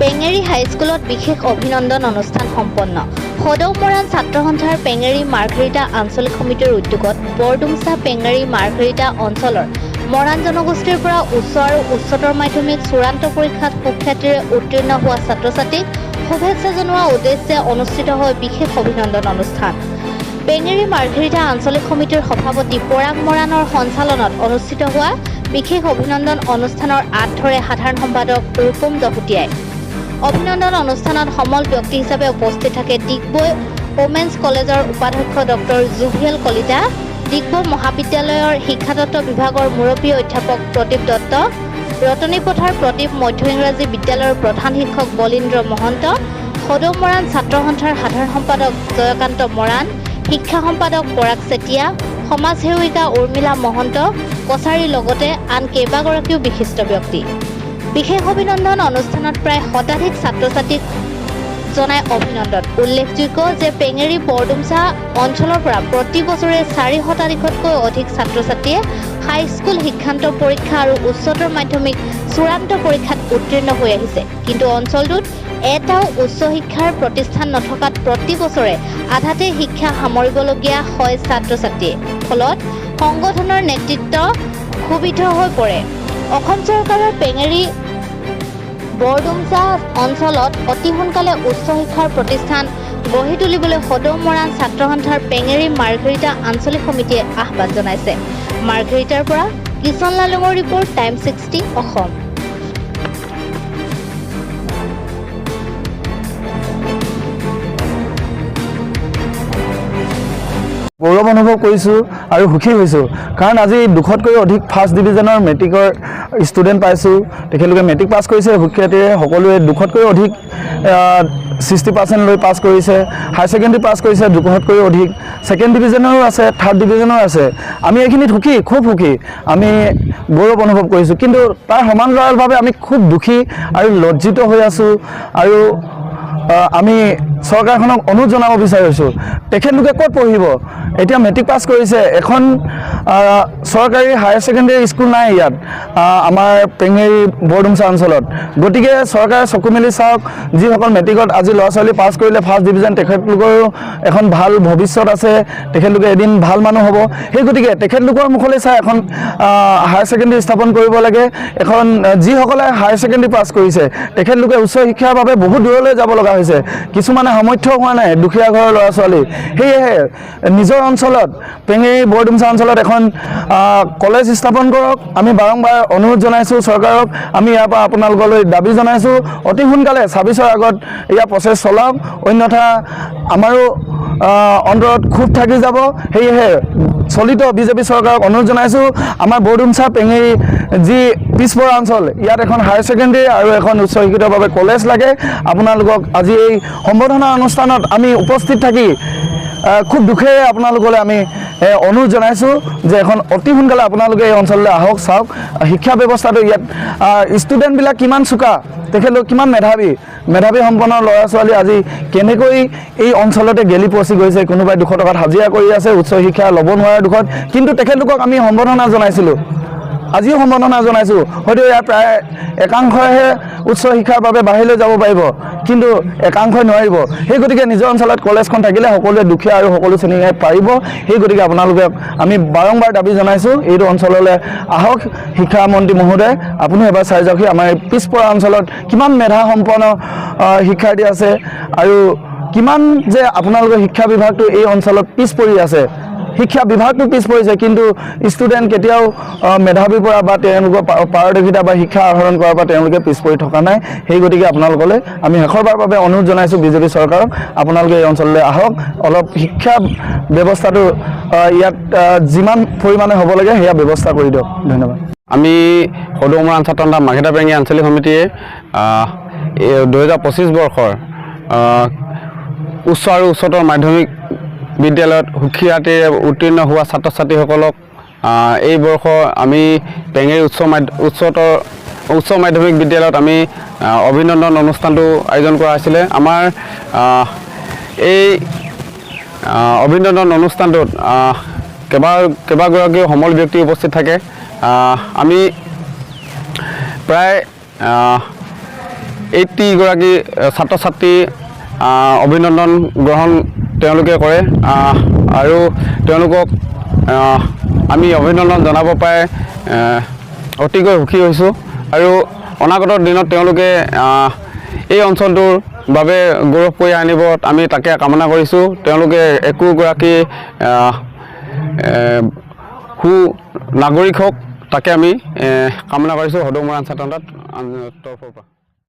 পেঙেৰী হাইস্কুলত বিশেষ অভিনন্দন অনুষ্ঠান সম্পন্ন। সদৌ মৰাণ ছাত্ৰ সন্থাৰ পেঙেৰী মাৰ্ঘেৰিটা আঞ্চলিক সমিতিৰ উদ্যোগত বৰডুমচা পেঙেৰী মাৰ্ঘেৰিটা অঞ্চলৰ মৰাণ জনগোষ্ঠীৰ পৰা উচ্চ আৰু উচ্চতৰ মাধ্যমিক চূড়ান্ত পৰীক্ষাত সুখ্যাতিৰে উত্তীৰ্ণ হোৱা ছাত্ৰ ছাত্ৰীক শুভেচ্ছা জনোৱাৰ উদ্দেশ্যে অনুষ্ঠিত হয় বিশেষ অভিনন্দন অনুষ্ঠান। পেঙেৰী মাৰ্ঘেৰিটা আঞ্চলিক সমিতিৰ সভাপতি পৰাগ মৰাণৰ সঞ্চালনত অনুষ্ঠিত হোৱা বিশেষ অভিনন্দন অনুষ্ঠানৰ আঁত ধৰে সাধাৰণ সম্পাদক ৰূপম দহোটীয়াই। অভিনন্দন অনুষ্ঠানত সমল ব্যক্তি হিচাপে উপস্থিত থাকে ডিগবৈ ওমেন্স কলেজৰ উপাধ্যক্ষ ডক্টৰ জুভিয়েল কলিতা ডিগবৈ মহাবিদ্যালয়ৰ শিক্ষাতত্ত্ব বিভাগৰ মুৰব্বী অধ্যাপক প্ৰদীপ দত্ত ৰতনী পথাৰ প্ৰদীপ মধ্য ইংৰাজী বিদ্যালয়ৰ প্ৰধান শিক্ষক বলীন্দ্ৰ মহন্ত সদৌ মৰাণ ছাত্ৰ সন্থাৰ সাধাৰণ সম্পাদক জয়কান্ত মৰাণ শিক্ষা সম্পাদক পৰাগ চেতিয়া সমাজ সেৱিকা উৰ্মিলা মহন্ত কছাৰীৰ লগতে আন কেইবাগৰাকীও বিশিষ্ট ব্যক্তি। বিশেষ অভিনন্দন অনুষ্ঠানত প্ৰায় শতাধিক ছাত্ৰ ছাত্ৰীক জনাই অভিনন্দন। উল্লেখযোগ্য যে পেঙেৰী বৰডুমচা অঞ্চলৰ পৰা প্ৰতি বছৰে চাৰি শতাধিকতকৈ অধিক ছাত্ৰ ছাত্ৰীয়ে হাইস্কুল শিক্ষান্ত পৰীক্ষা আৰু উচ্চতৰ মাধ্যমিক চূড়ান্ত পৰীক্ষাত উত্তীৰ্ণ হৈ আহিছে। কিন্তু অঞ্চলটোত এটাও উচ্চ শিক্ষাৰ প্ৰতিষ্ঠান নথকাত প্ৰতি বছৰে আধাতে শিক্ষা সামৰিবলগীয়া হয় ছাত্ৰ ছাত্ৰীয়ে ফলত সংগঠনৰ নেতৃত্ব ক্ষোভিত হৈ পৰে। অসম চৰকাৰৰ পেঙেৰী বৰডুমচা অঞ্চলত অতি সোনকালে উচ্চ শিক্ষাৰ প্ৰতিষ্ঠান গঢ়ি তুলিবলৈ সদৌ মৰাণ ছাত্ৰ সন্থাৰ পেঙেৰী মাৰ্ঘেৰিটা আঞ্চলিক সমিতিয়ে আহ্বান জনাইছে। মাৰ্ঘেৰিটাৰ পৰা কিষণ লালুঙৰ ৰিপৰ্ট, টাইম ছিক্সটি অসম। গৌৰৱ অনুভৱ কৰিছোঁ আৰু সুখী হৈছোঁ। কাৰণ আজি দুশতকৈ অধিক ফাৰ্ষ্ট ডিভিজনৰ মেট্ৰিকৰ ষ্টুডেণ্ট পাইছোঁ। তেখেতলোকে মেট্ৰিক পাছ কৰিছে, সুখ্যাতিৰে সকলোৱে দুশতকৈ অধিক ছিক্সটি পাৰ্চেণ্ট লৈ পাছ কৰিছে। হায়াৰ ছেকেণ্ডেৰী পাছ কৰিছে, দুশতকৈও অধিক। ছেকেণ্ড ডিভিজনৰো আছে থাৰ্ড ডিভিজনৰো আছে। আমি এইখিনিত সুখী, খুব সুখী। আমি গৌৰৱ অনুভৱ কৰিছোঁ। কিন্তু তাৰ সমান্তৰালভাৱে আমি খুব দুখী আৰু লজ্জিত হৈ আছোঁ। আৰু আমি চৰকাৰখনক অনুৰোধ জনাব বিচাৰিছোঁ। তেখেতলোকে ক'ত পঢ়িব? এতিয়া মেট্ৰিক পাছ কৰিছে। এখন চৰকাৰী হায়াৰ ছেকেণ্ডেৰী স্কুল নাই ইয়াত আমাৰ পেঙেৰী বৰডুমচা অঞ্চলত। গতিকে চৰকাৰে চকু মেলি চাওক, যিসকল মেট্ৰিকত আজি ল'ৰা ছোৱালী পাছ কৰিলে ফাৰ্ষ্ট ডিভিজন তেখেতলোকৰো এখন ভালো ভৱিষ্যত আছে। তেখেতলোকে এদিন ভালো মানুহ হ'ব। সেই গতিকে তেখেতলোকৰ মুখলৈ চাই এখন হায়াৰ ছেকেণ্ডেৰী স্থাপন কৰিব লাগে। এখন যিসকলে হায়াৰ ছেকেণ্ডেৰী পাছ কৰিছে, তেখেতলোকে উচ্চ শিক্ষাৰ বাবে বহুত দূৰলৈ যাব লগা হৈছে। কিছুমানে সামৰ্থ্য হোৱা নাই দুখীয়া ঘৰৰ ল'ৰা ছোৱালী সেয়েহে নিজৰ অঞ্চলত পেঙেৰী বৰডুমচা অঞ্চলত এখন কলেজ স্থাপন কৰক। আমি বাৰম্বাৰ অনুৰোধ জনাইছোঁ চৰকাৰক। আমি ইয়াৰ পৰা আপোনালোকলৈ দাবী জনাইছোঁ। অতি সোনকালে ছাব্বিছৰ আগত ইয়াৰ প্ৰচেছ চলাওক। অন্যথা আমাৰো অন্তৰত ক্ষোভ থাকি যাব। সেয়েহে চলিত বিজেপি চৰকাৰক অনুৰোধ জনাইছোঁ। আমাৰ বৰডুমচা পেঙেৰী যি পিছপৰা অঞ্চল ইয়াত এখন হায়াৰ ছেকেণ্ডেৰী আৰু এখন উচ্চ শিক্ষিতৰ বাবে কলেজ লাগে। আপোনালোকক আজি এই সম্বৰ্ধনা অনুষ্ঠানত আমি উপস্থিত থাকি খুব দুখেৰে আপোনালোকলৈ আমি অনুৰোধ জনাইছোঁ যে এখন অতি সোনকালে আপোনালোকে এই অঞ্চললৈ আহক, চাওক, শিক্ষা ব্যৱস্থাটো ইয়াত ষ্টুডেণ্টবিলাক কিমান চোকা, তেখেতলোক কিমান মেধাৱী মেধাৱী সম্পন্ন ল'ৰা ছোৱালী আজি কেনেকৈ এই অঞ্চলতে গেলি পচি গৈছে, কোনোবাই দুশ টকাত হাজিৰা কৰি আছে, উচ্চ শিক্ষা ল'ব নোৱাৰাৰ দুখত, কিন্তু তেখেতলোকক আমি সম্বৰ্ধনা জনাইছিলোঁ। আজিও সম্বৰ্ধনা জনাইছোঁ। হয়তো ইয়াৰ প্ৰায় একাংশইহে উচ্চ শিক্ষাৰ বাবে বাহিৰলৈ যাব পাৰিব কিন্তু একাংশই নোৱাৰিব। সেই গতিকে নিজৰ অঞ্চলত কলেজখন থাকিলে সকলোৱে দুখীয়া আৰু সকলো শ্ৰেণীয়ে পাৰিব। সেই গতিকে আপোনালোকে আমি বাৰম্বাৰ দাবী জনাইছোঁ এইটো অঞ্চললৈ আহক। শিক্ষামন্ত্ৰী মহোদয় আপুনি এবাৰ চাই যাওকহি আমাৰ এই পিছপৰা অঞ্চলত কিমান মেধা সম্পন্ন আহ, শিক্ষাৰ্থী আছে আৰু কিমান যে আপোনালোকৰ শিক্ষা বিভাগটো এই অঞ্চলত পিছ পৰি আছে। শিক্ষা বিভাগটো পিছ পৰিছে কিন্তু ষ্টুডেণ্ট কেতিয়াও মেধাৱীৰ পৰা বা তেওঁলোকৰ পাৰদৰ্শিতা বা শিক্ষা আহৰণ কৰাৰ পৰা তেওঁলোকে পিছ পৰি থকা নাই। সেই গতিকে আপোনালোকলৈ আমি শেষৰবাৰ বাবে অনুৰোধ জনাইছোঁ বিজেপি চৰকাৰক আপোনালোকে এই অঞ্চললৈ আহক। অলপ শিক্ষা ব্যৱস্থাটো ইয়াত যিমান পৰিমাণে হ'ব লাগে সেয়া ব্যৱস্থা কৰি দিয়ক। ধন্যবাদ। আমি সদৌ মৰাণ ছাত্ৰ সন্থা মাঘেটা পেঙি আঞ্চলিক সমিতিয়ে দুহেজাৰ পঁচিছ বৰ্ষৰ উচ্চ আৰু উচ্চতৰ মাধ্যমিক বিদ্যালয়ত সুখ্যাতিৰে উত্তীৰ্ণ হোৱা ছাত্ৰ ছাত্ৰীসকলক এই বৰ্ষ আমি পেঙেৰী উচ্চ মাধ্য, উচ্চতৰ, উচ্চ মাধ্যমিক বিদ্যালয়ত আমি অভিনন্দন অনুষ্ঠানটো আয়োজন কৰা হৈছিলে। আমাৰ এই অভিনন্দন অনুষ্ঠানটোত কেইবা কেইবাগৰাকীও সমল ব্যক্তি উপস্থিত থাকে। আমি প্ৰায় এইটিগৰাকী ছাত্ৰ ছাত্ৰী অভিনন্দন গ্ৰহণ তেওঁলোকে কৰে। আৰু তেওঁলোকক আমি অভিনন্দন জনাব পাই অতিকৈ সুখী হৈছোঁ। আৰু অনাগত দিনত তেওঁলোকে এই অঞ্চলটোৰ বাবে গৌৰৱ কৰি আনিব আমি তাকে কামনা কৰিছোঁ। তেওঁলোকে একোগৰাকী সু নাগৰিক হওক তাকে আমি কামনা কৰিছোঁ। সদৌ মৰাণ ছাত্ৰ সন্থাৰ তৰফৰ পৰা।